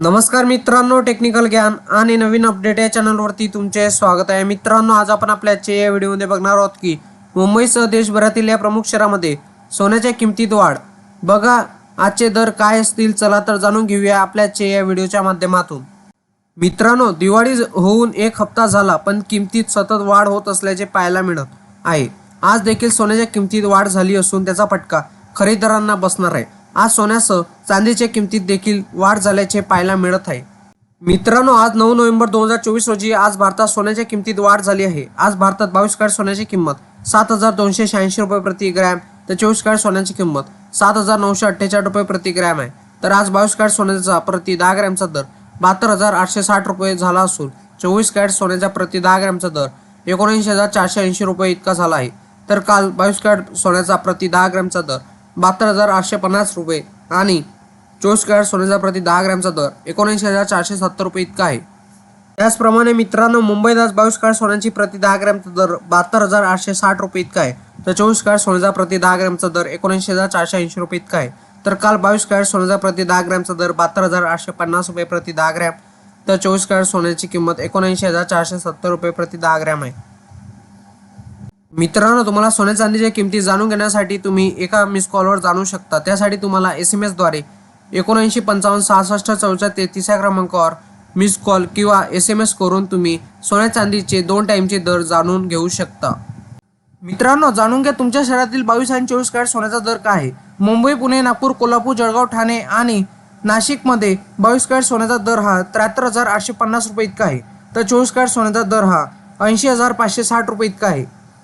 नमस्कार मित्रांनो टेक्निकल ज्ञान आणि नवीन अपडेट या चॅनलवरती तुमचे स्वागत आहे. मित्रांनो आज आपण आपल्या या व्हिडिओमध्ये बघणार आहोत की मुंबईसह देशभरातील या प्रमुख शहरामध्ये सोन्याच्या किमतीत वाढ. बघा आजचे दर काय असतील चला तर जाणून घेऊया आपल्या या व्हिडिओच्या माध्यमातून. मित्रांनो दिवाळी होऊन एक हप्ता झाला पण किमतीत सतत वाढ होत असल्याचे पाहायला मिळत आहे. आज देखील सोन्याच्या किमतीत वाढ झाली असून त्याचा फटका खरेदीदारांना बसणार आहे. आज सोन्यासह चांदीच्या किमतीत देखील वाढ झाल्याचे पाहायला मिळत आहे. मित्रांनो आज नऊ नोव्हेंबर दोन हजार चोवीस रोजी आज भारतात सोन्याच्या किमतीत वाढ झाली आहे. आज भारतात बावीस कॅरेट सोन्याची किंमत सात हजार दोनशे शहाऐंशी रुपये प्रति ग्रॅम तर चोवीस कॅरेट सोन्याची किंमत सात हजार नऊशे अठ्ठेचाळीस रुपये प्रति ग्रॅम आहे. तर आज बावीस कॅरेट सोन्याचा प्रति दहा ग्रॅमचा दर बहात्तर हजार आठशे साठ रुपये झाला असून चोवीस कॅरेट सोन्याचा प्रति दहा ग्रॅमचा दर एकोणऐंशी हजार चारशे ऐंशी रुपये इतका झाला आहे. तर काल बावीस कॅरेट सोन्याचा प्रति दहा ग्रॅमचा दर बहात्तर हजार आठशे पन्नास रुपये. आणि चोवीस कॅरेट सोन्याचा प्रति दहा ग्रॅमचा दर एकोणऐंशी हजार चारशे सत्तर रुपये इतका आहे. त्याचप्रमाणे मित्रांनो मुंबईत आज बावीस कॅरेट सोन्याची प्रति दहा ग्रॅमचा दर बहात्तर हजार आठशे साठ रुपये इतका आहे. तर चोवीस कॅरेट सोन्याचा प्रति दहा ग्रॅमचा दर एकोणऐंशी हजार चारशे ऐंशी रुपये इतका आहे. तर काल बावीस कॅरेट सोन्याचा प्रति दहा ग्रॅमचा दर बहात्तर हजार आठशे पन्नास रुपये प्रति दहा ग्रॅम. तर चोवीस कॅरेट सोन्याची किंमत एकोणऐंशी हजार चारशे सत्तर रुपये प्रति दहा ग्रॅम आहे. मित्रांनो तुम्हाला सोन्या चांदीच्या किमती जाणून घेण्यासाठी तुम्ही एका मिस कॉलवर जाणू शकता. त्यासाठी तुम्हाला एस एम एसद्वारे एकोणऐंशी पंचावन्न सहासष्ट चौच्या तेहतीस या क्रमांकावर मिस कॉल किंवा एस एम एस करून तुम्ही सोन्या चांदीचे दोन टाईमचे दर जाणून घेऊ शकता. मित्रांनो जाणून घ्या तुमच्या शहरातील बावीस आणि चोवीस कॅरेट सोन्याचा दर काय आहे? मुंबई पुणे नागपूर कोल्हापूर जळगाव ठाणे आणि नाशिकमध्ये बावीस कॅरेट सोन्याचा दर हा त्र्याहत्तर हजार आठशे पन्नास रुपये इतका आहे. तर चोवीस कॅरेट सोन्याचा दर हा ऐंशी हजार पाचशे साठ रुपये इतका आहे.